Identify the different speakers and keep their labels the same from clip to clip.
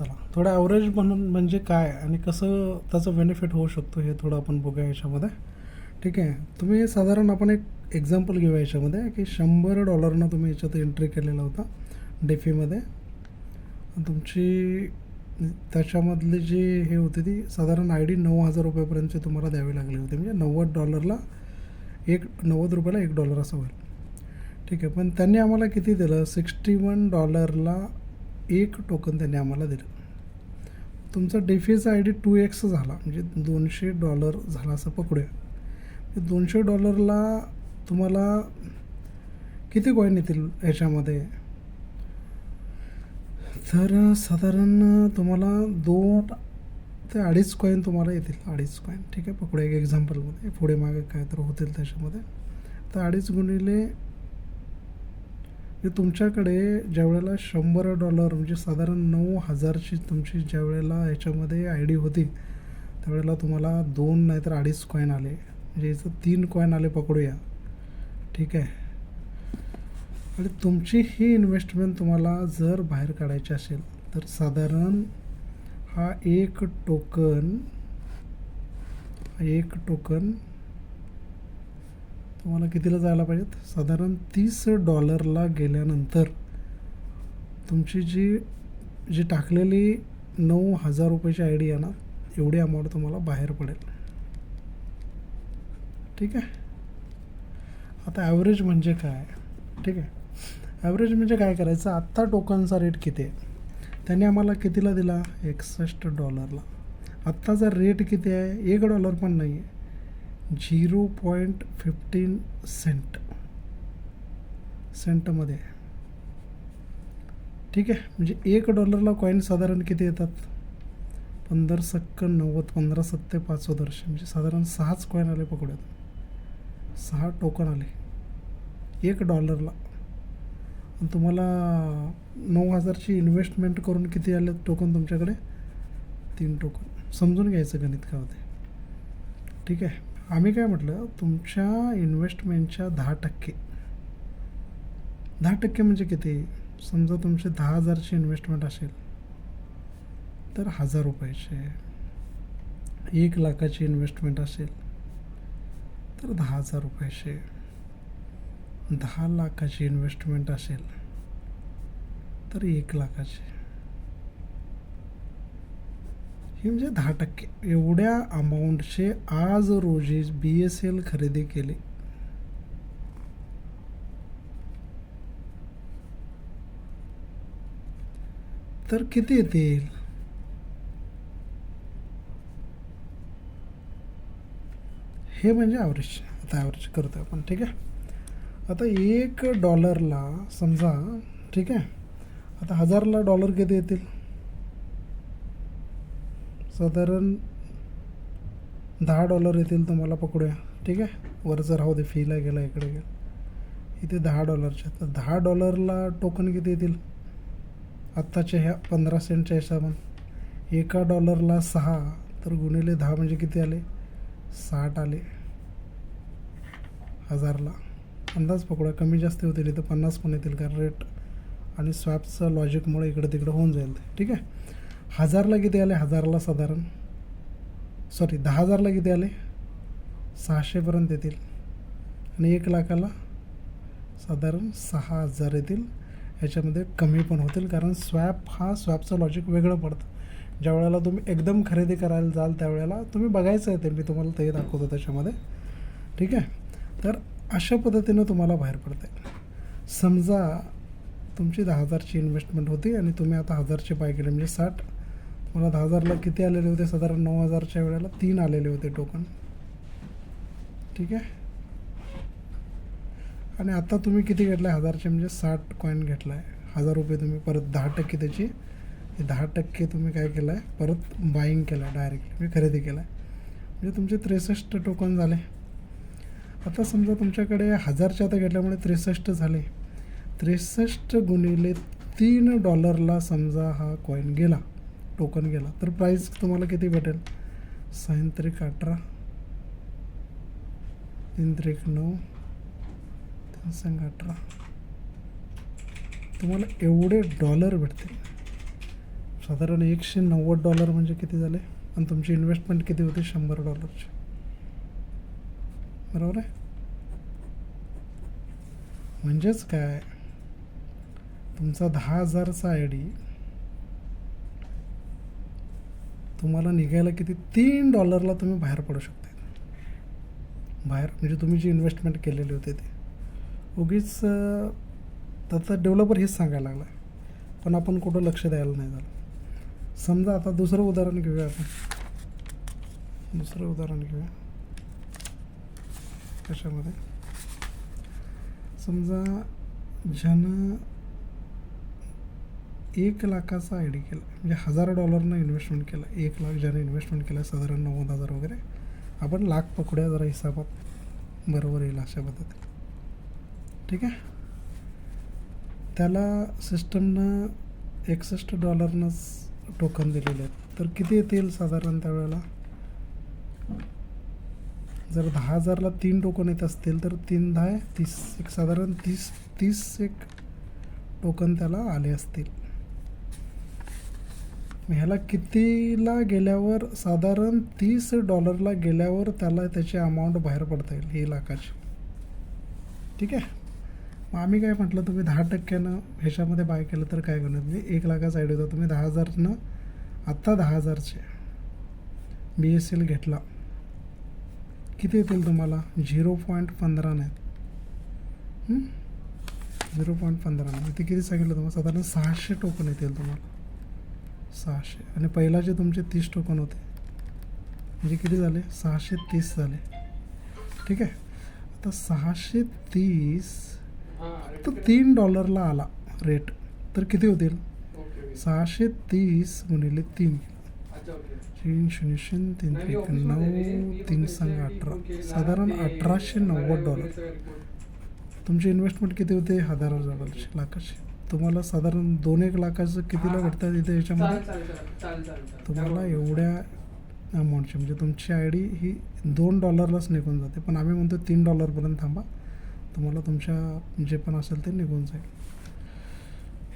Speaker 1: चला. थोडं ॲव्हरेज म्हणून म्हणजे काय आणि कसं त्याचं बेनिफिट होऊ शकतो हे थोडं आपण बघूया याच्यामध्ये. ठीक आहे. तुम्ही साधारण आपण एक एक्झाम्पल घेऊया याच्यामध्ये की शंभर डॉलरनं तुम्ही याच्यात एंट्री केलेला होता डेफीमध्ये. तुमची त्याच्यामधली जी हे होती ती साधारण आय डी नऊ हजार रुपयापर्यंतची तुम्हाला द्यावी लागली होती. म्हणजे नव्वद डॉलरला एक नव्वद रुपयाला एक डॉलर असं होईल. ठीक आहे. पण त्यांनी आम्हाला किती दिलं? सिक्स्टी वन डॉलरला एक टोकन त्यांनी आम्हाला दिलं. तुमचा डेफीचा आय डी टू एक्स झाला म्हणजे दोनशे डॉलर झाला असं पकडूया. म्हणजे दोनशे डॉलरला तुम्हाला किती कॉईन येतील ह्याच्यामध्ये तर साधारण तुम्हाला दोन ते अडीच कॉईन तुम्हाला येतील अडीच कॉईन ठीक आहे पकडूया एक एक्झाम्पलमध्ये पुढे मागे काय तर होतील त्याच्यामध्ये. तर अडीच गुणिले जे तुमच्याकडे ज्यावेळेला शंभर डॉलर म्हणजे साधारण नऊ हजारची तुमची ज्यावेळेला याच्यामध्ये आय डी होती त्यावेळेला तुम्हाला दोन नाहीतर अडीच कॉईन आले. म्हणजे याचं तीन कॉईन आले पकडूया. ठीक आहे? आणि तुमची ही इन्व्हेस्टमेंट तुम्हाला जर बाहेर काढायची असेल तर साधारण हा एक टोकन एक टोकन तुम्हाला कितीला जायला पाहिजेत? साधारण तीस डॉलरला गेल्यानंतर तुमची जी जी टाकलेली नऊ हजार रुपयाची आय डी आहे ना एवढी अमाऊंट तुम्हाला बाहेर पडेल. ठीक आहे? आता ॲव्हरेज म्हणजे काय? ठीक आहे? ॲव्हरेज म्हणजे काय करायचं? आत्ता टोकनचा रेट किती आहे? त्यांनी आम्हाला कितीला दिला? एकसष्ट डॉलरला. आत्ताचा रेट किती आहे? एक डॉलर पण नाही आहे झिरो पॉईंट फिफ्टीन सेंट. सेंटमध्ये. ठीक आहे? म्हणजे एक डॉलरला कॉईन साधारण किती येतात? पंधरा सक्क नव्वद पंधरा सत्ते पाच वर्ष म्हणजे साधारण सहाच कॉईन आले पकडूयात. सहा टोकन आले. एक डॉलरला. आणि तुम्हाला नऊ हजारची इन्व्हेस्टमेंट करून किती आले टोकन तुमच्याकडे? तीन टोकन समजून घ्यायचं गणित काय होते ठीक आहे? आम्ही काय म्हटलं तुमच्या इन्व्हेस्टमेंटच्या दहा टक्के. दहा टक्के म्हणजे किती? समजा तुमचे दहा हजारची इन्व्हेस्टमेंट असेल तर हजार रुपयाचे. एक लाखाची इन्व्हेस्टमेंट असेल तर दहा हजार रुपयाचे. दहा लाखाची इन्व्हेस्टमेंट असेल तर एक लाखाची. हे म्हणजे दहा टक्के. एवढ्या अमाऊंटचे आज रोजी बी एस एल खरेदी केली. तर किती येतील? हे म्हणजे ॲव्हरेज आता ॲव्हरेज करतो आपण ठीक आहे? आता एक डॉलरला समजा ठीक आहे? आता हजारला डॉलर किती येतील? साधारण दहा डॉलर येतील तुम्हाला पकडूया. ठीक आहे? वरचं राहू दे फीला गेला इकडे गेला. इथे दहा डॉलरच्या तर दहा डॉलरला टोकन किती येतील? आत्ताच्या ह्या पंधरा सेंटच्या हिशोबानं. एका डॉलरला सहा तर गुणिले दहा म्हणजे किती आले? साठ आले. हजारला. अंदाज पकडा कमी जास्त होतील इथं पन्नास पण येतील कारण रेट आणि स्वॅपचं लॉजिकमुळे इकडं तिकडं होऊन जाईल ते. ठीक आहे? हजारला किती आले? हजारला साधारण. सॉरी दहा हजारला किती आले? सहाशेपर्यंत येतील. आणि एक लाखाला साधारण सहा हजार येतील. ह्याच्यामध्ये कमी पण होतील कारण स्वॅप हा स्वॅपचं लॉजिक वेगळं पडतं. ज्या वेळेला तुम्ही एकदम खरेदी करायला जाल त्यावेळेला तुम्ही बघायचं आहे ते. मी तुम्हाला ते दाखवतो त्याच्यामध्ये. ठीक आहे? तर अशा पद्धतीनं तुम्हाला बाहेर पडते समजा तुमची दहा हजारची इन्व्हेस्टमेंट होती आणि तुम्ही आता हजारचे पाय केले म्हणजे साठ. मला दहा हजारला किती आलेले होते? साधारण नऊ हजारच्या वेळेला तीन आलेले होते टोकन. ठीक आहे? आणि आता तुम्ही किती घेतला आहे हजारचे म्हणजे साठ कॉईन घेतला आहे हजार रुपये तुम्ही. परत दहा टक्के त्याची. दहा टक्के तुम्ही काय केलं आहे परत बाईंग केलं आहे डायरेक्टली मी खरेदी केला आहे म्हणजे तुमचे त्रेसष्ट टोकन झाले. आता समजा तुमच्याकडे हजारच्या आता घेतल्यामुळे त्रेसष्ट झाले. त्रेसष्ट गुणिले तीन डॉलरला समजा हा कॉईन गेला. टोकन गेला. तर प्राईस तुम्हाला किती भेटेल? साईन त्रिक अठरा तीन त्रिक नऊ तीन संघ अठरा. तुम्हाला एवढे डॉलर भेटतील. साधारण एकशे नव्वद डॉलर म्हणजे किती झाले? आणि तुमची इन्व्हेस्टमेंट किती होती? शंभर डॉलरची बरोबर आहे? म्हणजेच काय? तुमचा दहा हजारचा आय डी तुम्हाला निघायला किती तीन डॉलरला तुम्ही बाहेर पडू शकता बाहेर म्हणजे तुम्ही जी इन्व्हेस्टमेंट केलेली होती ते. उगीच त्याचा डेव्हलपर हेच सांगायला लागला पण आपण कुठं लक्ष द्यायला नाही झालं. समजा आता दुसरं उदाहरण घेऊया आपण. दुसरं उदाहरण घेऊया. कशामध्ये? समजा ज्यानं एक लाखाचा आय डी केला. म्हणजे हजार डॉलरनं इन्व्हेस्टमेंट केलं. एक लाख ज्याने इन्व्हेस्टमेंट केलं साधारण नव्वद हजार वगैरे. आपण लाख पकडूया जरा हिसाबात. बरोबर येईल अशा पद्धतीने. ठीक आहे? त्याला सिस्टमनं एकसष्ट डॉलरनंच टोकन दिलेले आहेत. तर किती येतील साधारण त्यावेळेला? जर दहा हजारला तीन टोकन येत असतील तर तीन दहा तीस एक साधारण तीस तीस एक टोकन त्याला आले असतील. ह्याला कितीला गेल्यावर साधारण तीस डॉलरला गेल्यावर त्याला त्याची अमाऊंट बाहेर पडता येईल ही लाखाची. ठीक आहे? मग आम्ही काय म्हटलं तुम्ही दहा टक्क्यानं ह्याच्यामध्ये बाय केलं तर काय करणार? म्हणजे एक लाखाचा आयडिया होता. तुम्ही दहा हजारनं आत्ता दहा हजारचे बी एस एल घेतला. किती येतील तुम्हाला? झिरो पॉईंट पंधरा नाहीत. झिरो पॉईंट पंधरा नाही ते किती सांगितलं तुम्हाला? साधारण सहाशे टोकन येतील तुम्हाला. सहाशे. आणि पहिला जे तुमचे तीस टोकन होते. म्हणजे किती झाले? सहाशे तीस झाले. ठीक आहे? आता सहाशे तीस तर तीन डॉलरला आला रेट तर किती होतील? सहाशे तीस गुणिले तीन. तीन शून्य शून्य तीन एक नऊ तीन सांगा अठरा. साधारण अठराशे नव्वद डॉलर तुमची इन्व्हेस्टमेंट किती होते? हजार हजार डॉलरची लाखाची. तुम्हाला साधारण दोन एक लाखाचं कितीला भेटतात इथे याच्यामध्ये? तुम्हाला एवढ्या अमाऊंटची म्हणजे तुमची आय डी ही दोन डॉलरलाच निघून जाते. पण आम्ही म्हणतो तीन डॉलरपर्यंत थांबा. तुम्हाला तुमच्या जे पण असेल ते निघून जाईल.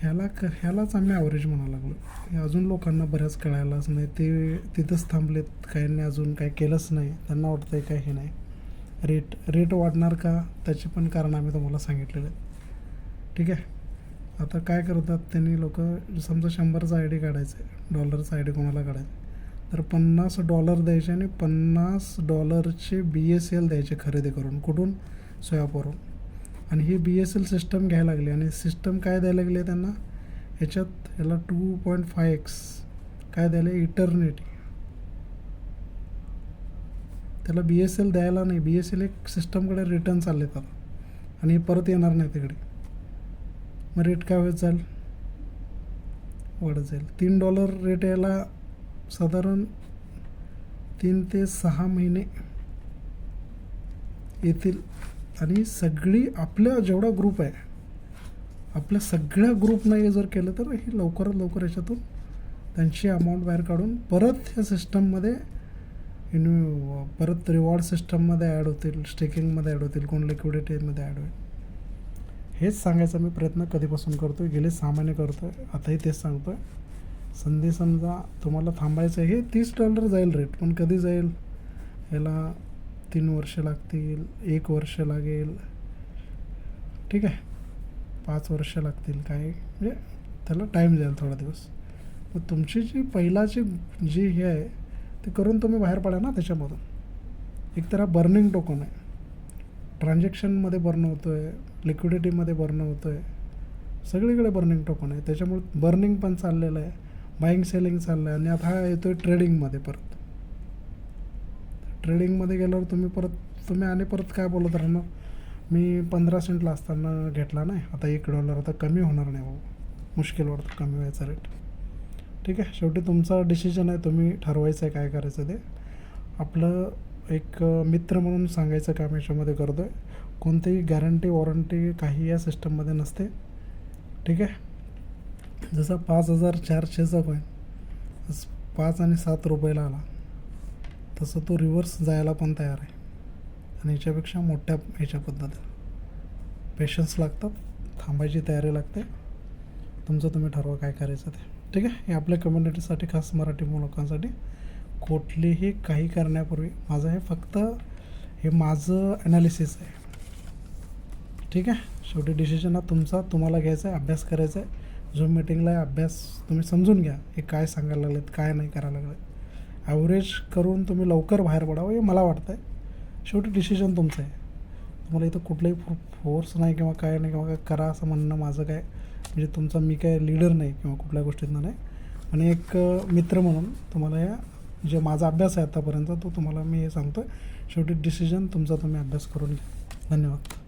Speaker 1: ह्याला क ह्यालाच आम्ही ॲव्हरेज म्हणायला लागलो. हे अजून लोकांना बऱ्याच कळायलाच नाही. ते तिथंच थांबलेत. काहींनी अजून काही केलंच नाही. त्यांना वाटतं आहे काय हे नाही. रेट रेट वाढणार का? त्याचे पण कारण आम्ही तुम्हाला सांगितलेले आहेत. ठीक आहे? आता काय करतात त्यांनी लोक समजा शंभरचा आय डी काढायचं आहे डॉलरचा आय डी कोणाला काढायचं तर पन्नास डॉलर द्यायचे आणि पन्नास डॉलरचे बी एस एल द्यायचे खरेदी करून कुठून? सोयापवरून आणि ही बी एस एल सिस्टम घ्यायला लागली आणि सिस्टम काय द्यायला लागली आहे त्यांना? ह्याच्यात याला टू पॉईंट फाय एक्स काय द्यायला इटर्निटी. त्याला बी एस एल द्यायला नाही बी एस एल एक सिस्टमकडे रिटर्न चालले तर आणि हे परत येणार नाही तिकडे. मग रेट काय होत चाल? वाढत जाईल. तीन डॉलर रेट यायला साधारण तीन ते सहा महिने येतील. आणि सगळी आपल्या जेवढा ग्रुप आहे आपल्या सगळ्या ग्रुपनं हे जर केलं तर हे लवकरात लवकर याच्यातून त्यांची अमाऊंट बाहेर काढून परत ह्या सिस्टममध्ये इन्व्ह परत रिवॉर्ड सिस्टममध्ये ॲड होतील स्टेकिंगमध्ये ॲड होतील कोण लिक्विडिटीमध्ये ॲड होईल. हेच सांगायचा मी प्रयत्न कधीपासून करतो आहे गेले सामान्य करतो आहे आताही तेच सांगतो आहे संधी समजा तुम्हाला थांबायचं आहे हे तीस डॉलर जाईल रेट पण कधी जाईल? याला तीन वर्ष लागतील एक वर्ष लागेल. ठीक आहे. पाच वर्ष लागतील काय म्हणजे त्याला टाईम जाईल थोडा दिवस. मग तुमची जी पहिलाची जी हे आहे ते करून तुम्ही बाहेर पडा ना त्याच्यामधून. एक तर हा बर्निंग टोकन आहे. ट्रान्झॅक्शनमध्ये बर्न होतो आहे लिक्विडिटीमध्ये बर्न होतो आहे सगळीकडे बर्निंग टोकन आहे. त्याच्यामुळे बर्निंग पण चाललेलं आहे. बाईंग सेलिंग चाललं आहे आणि आता हा येतो आहे ट्रेडिंगमध्ये परत. ट्रेडिंगमध्ये गेल्यावर तुम्ही परत तुम्ही आणि परत काय बोलत राहणार? मी पंधरा सेंटला असताना घेतला नाही. आता एक डॉलर आता कमी होणार नाही बाबा मुश्किल वाटतं कमी व्हायचा रेट ठीक आहे. शेवटी तुमचा डिसिजन आहे. तुम्ही ठरवायचं आहे काय करायचं ते. आपलं एक मित्र म्हणून सांगायचं काम याच्यामध्ये करतो आहे कोणतीही गॅरंटी वॉरंटी काही या सिस्टममध्ये नसते. ठीक आहे? जसा पाच हजार चारशेचा कॉईन पाच आणि सात रुपयाला आला. तसं तो रिव्हर्स जायला पण तयार आहे. आणि याच्यापेक्षा मोठ्या ह्याच्या पद्धतीनं. पेशन्स लागतात. थांबायची तयारी लागते. तुमचं तुम्ही ठरवा काय करायचं ते. ठीक आहे? हे आपल्या कम्युनिटीसाठी खास मराठी लोकांसाठी कुठलीही काही करण्यापूर्वी माझं हे फक्त हे माझं ॲनालिसिस आहे. ठीक आहे? शेवटी डिसिजन हा तुमचा तुम्हाला घ्यायचा आहे अभ्यास करायचा आहे. झूम मिटिंगला अभ्यास तुम्ही समजून घ्या हे काय सांगायला लागलेत काय नाही करायला लागलेत. ॲव्हरेज करून तुम्ही लवकर बाहेर पडावं हे मला वाटतं आहे शेवटी डिसिजन तुमचं आहे. तुम्हाला इथं कुठलंही फो फोर्स नाही किंवा काय नाही किंवा काय करा असं म्हणणं माझं काय म्हणजे तुमचा मी काय लीडर नाही किंवा कुठल्या गोष्टीतनं नाही. आणि एक मित्र म्हणून तुम्हाला या जे माझा अभ्यास आहे आतापर्यंत तो तुम्हाला मी हे सांगतो आहे शेवटी डिसिजन तुमचा तुम्ही अभ्यास करून घ्या. धन्यवाद.